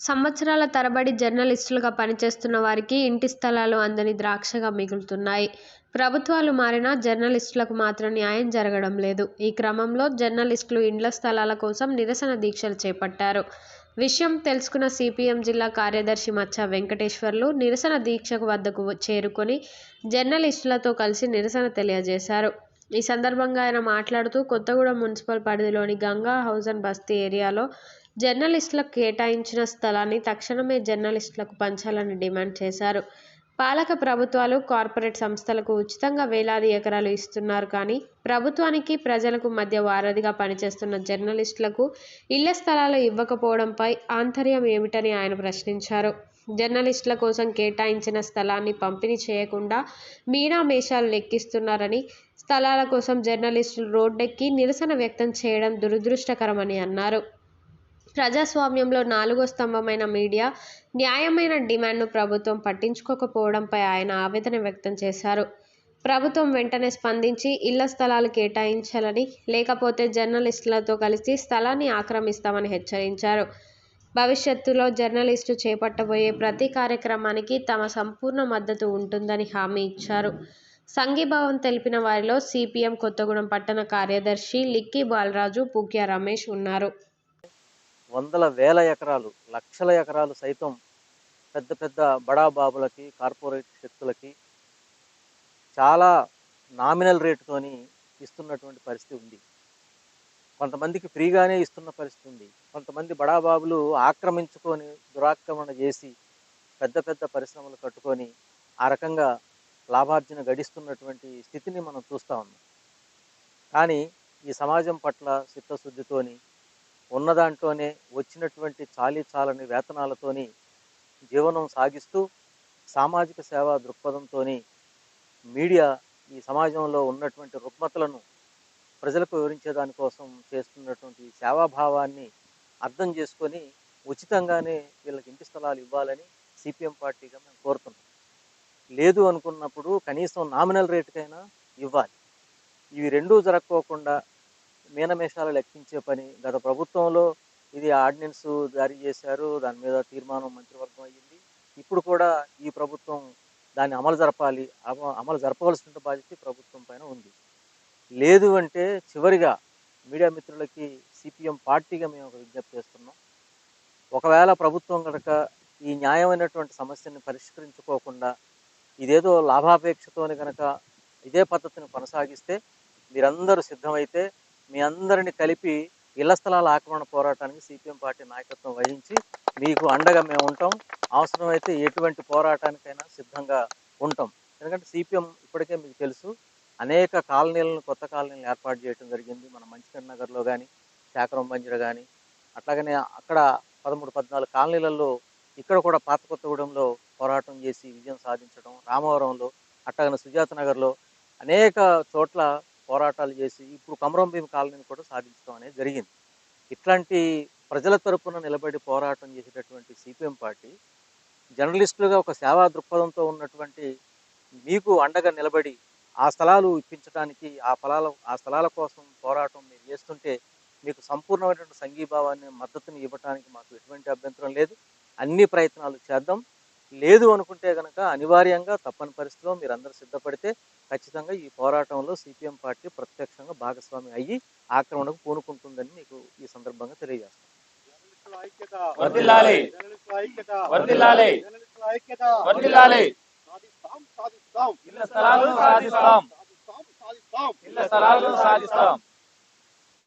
సంవత్సరాల తరబడి జర్నలిస్టులుగా పనిచేస్తున్న వారికి ఇంటి స్థలాలు అందని ద్రాక్షగా మిగులుతున్నాయి. ప్రభుత్వాలు మారినా జర్నలిస్టులకు మాత్రం న్యాయం జరగడం లేదు. ఈ క్రమంలో జర్నలిస్టులు ఇండ్ల స్థలాల కోసం నిరసన దీక్షలు చేపట్టారు. విషయం తెలుసుకున్న సిపిఎం జిల్లా కార్యదర్శి మచ్చ వెంకటేశ్వర్లు నిరసన దీక్షకు వద్దకు చేరుకొని జర్నలిస్టులతో కలిసి నిరసన తెలియజేశారు. ఈ సందర్భంగా ఆయన మాట్లాడుతూ కొత్తగూడెం మున్సిపల్ పరిధిలోని గంగా హౌజన్ బస్తీ ఏరియాలో జర్నలిస్టులకు కేటాయించిన స్థలాన్ని తక్షణమే జర్నలిస్టులకు పంచాలని డిమాండ్ చేశారు. పాలక ప్రభుత్వాలు, కార్పొరేట్ సంస్థలకు ఉచితంగా వేలాది ఎకరాలు ఇస్తున్నారు కానీ ప్రభుత్వానికి, ప్రజలకు మధ్య వారధిగా పనిచేస్తున్న జర్నలిస్టులకు ఇళ్ళ స్థలాలు ఇవ్వకపోవడంపై ఆంతర్యం ఏమిటని ఆయన ప్రశ్నించారు. జర్నలిస్టుల కోసం కేటాయించిన స్థలాన్ని పంపిణీ చేయకుండా మీనా మేషాలు లెక్కిస్తున్నారని, స్థలాల కోసం జర్నలిస్టులు రోడ్డెక్కి నిరసన వ్యక్తం చేయడం దురదృష్టకరమని అన్నారు. ప్రజాస్వామ్యంలో నాలుగో స్తంభమైన మీడియా న్యాయమైన డిమాండ్ను ప్రభుత్వం పట్టించుకోకపోవడంపై ఆయన ఆవేదన వ్యక్తం చేశారు. ప్రభుత్వం వెంటనే స్పందించి ఇళ్ళ స్థలాలు కేటాయించాలని, లేకపోతే జర్నలిస్టులతో కలిసి స్థలాన్ని ఆక్రమిస్తామని హెచ్చరించారు. భవిష్యత్తులో జర్నలిస్టు చేపట్టబోయే ప్రతి కార్యక్రమానికి తమ సంపూర్ణ మద్దతు ఉంటుందని హామీ ఇచ్చారు. సంఘీభావం తెలిపిన వారిలో సిపిఎం కొత్తగూడెం పట్టణ కార్యదర్శి లిక్కీ బాలరాజు, పుక్య రమేష్ ఉన్నారు. వందల వేల ఎకరాలు లక్షల ఎకరాలు సైతం పెద్ద పెద్ద బడాబాబులకి కార్పొరేట్ శక్తులకి చాలా నామినల్ రేటుతోని ఇస్తున్నటువంటి పరిస్థితి ఉంది. కొంతమందికి ఫ్రీగానే ఇస్తున్న పరిస్థితి ఉంది. కొంతమంది బడాబాబులు ఆక్రమించుకొని దురాక్రమణ చేసి పెద్ద పెద్ద పరిశ్రమలు కట్టుకొని ఆ రకంగా లాభార్జన గడిస్తున్నటువంటి స్థితిని మనం చూస్తూ ఉన్నాం. కానీ ఈ సమాజం పట్ల చిత్తశుద్ధితోని ఉన్న దాంట్లోనే వచ్చినటువంటి చాలీ చాలని వేతనాలతోని జీవనం సాగిస్తూ సామాజిక సేవా దృక్పథంతో మీడియా ఈ సమాజంలో ఉన్నటువంటి రుగ్మతలను ప్రజలకు వివరించే దానికోసం చేస్తున్నటువంటి సేవాభావాన్ని అర్థం చేసుకొని ఉచితంగానే వీళ్ళకి ఇంటి స్థలాలు ఇవ్వాలని సిపిఎం పార్టీగా మేము కోరుతున్నాం. లేదు అనుకున్నప్పుడు కనీసం నామినల్ రేటుకైనా ఇవ్వాలి. ఇవి రెండూ జరగకోకుండా మీనమేషాలు లెక్కించే పని. గత ప్రభుత్వంలో ఇది ఆర్డినెన్స్ జారీ చేశారు. దాని మీద తీర్మానం మంత్రివర్గం అయ్యింది. ఇప్పుడు కూడా ఈ ప్రభుత్వం దాన్ని అమలు జరపాలి. అమలు జరపవలసిన బాధ్యత ప్రభుత్వం పైన ఉంది. లేదు అంటే చివరిగా మీడియా మిత్రులకి సిపిఎం పార్టీగా మేము ఒక విజ్ఞప్తి చేస్తున్నాం. ఒకవేళ ప్రభుత్వం కనుక ఈ న్యాయమైనటువంటి సమస్యని పరిష్కరించుకోకుండా ఇదేదో లాభాపేక్షతోని కనుక ఇదే పద్ధతిని కొనసాగిస్తే మీరందరూ సిద్ధమైతే మీ అందరిని కలిపి ఇళ్ళ స్థలాల ఆక్రమణ పోరాటానికి సిపిఎం పార్టీ నాయకత్వం వహించి మీకు అండగా మేము ఉంటాం. అవసరమైతే ఎటువంటి పోరాటానికైనా సిద్ధంగా ఉంటాం. ఎందుకంటే సిపిఎం ఇప్పటికే మీకు తెలుసు అనేక కాలనీలను కొత్త కాలనీలను ఏర్పాటు చేయడం జరిగింది. మన మంచికన్ నగర్లో కానీ శాకరం బంజర కానీ అట్లాగనే అక్కడ పదమూడు పద్నాలుగు కాలనీలలో ఇక్కడ కూడా పాత కొత్తగూడెంలో పోరాటం చేసి విజయం సాధించడం రామవరంలో అట్లాగనే సుజాత నగర్లో అనేక చోట్ల పోరాటాలు చేసి ఇప్పుడు కమరం భీమ్ కాలనీని కూడా సాధించడం అనేది జరిగింది. ఇట్లాంటి ప్రజల తరపున నిలబడి పోరాటం చేసేటటువంటి సిపిఎం పార్టీ జర్నలిస్టులుగా ఒక సేవా దృక్పథంతో ఉన్నటువంటి మీకు అండగా నిలబడి ఆ స్థలాలు ఇప్పించడానికి ఆ ఫలాల ఆ స్థలాల కోసం పోరాటం మీరు చేస్తుంటే మీకు సంపూర్ణమైనటువంటి సంఘీభావాన్ని మద్దతుని ఇవ్వడానికి మాకు ఎటువంటి అభ్యంతరం లేదు. అన్ని ప్రయత్నాలు చేద్దాం. లేదు అనుకుంటే కనుక అనివార్యంగా తప్పని పరిస్థితిలో మీరు అందరూ సిద్ధపడితే ఖచ్చితంగా ఈ పోరాటంలో సిపిఎం పార్టీ ప్రత్యక్షంగా భాగస్వామి అయ్యి ఆక్రమణకు పూనుకుంటుందని మీకు ఈ సందర్భంగా తెలియజేస్తాం. వర్ధిల్లాలి వర్ధిల్లాలి వర్ధిల్లాలి ఇళ్ళ స్థలాలను సాధిస్తాం. ఇళ్ళ స్థలాలను సాధిస్తాం.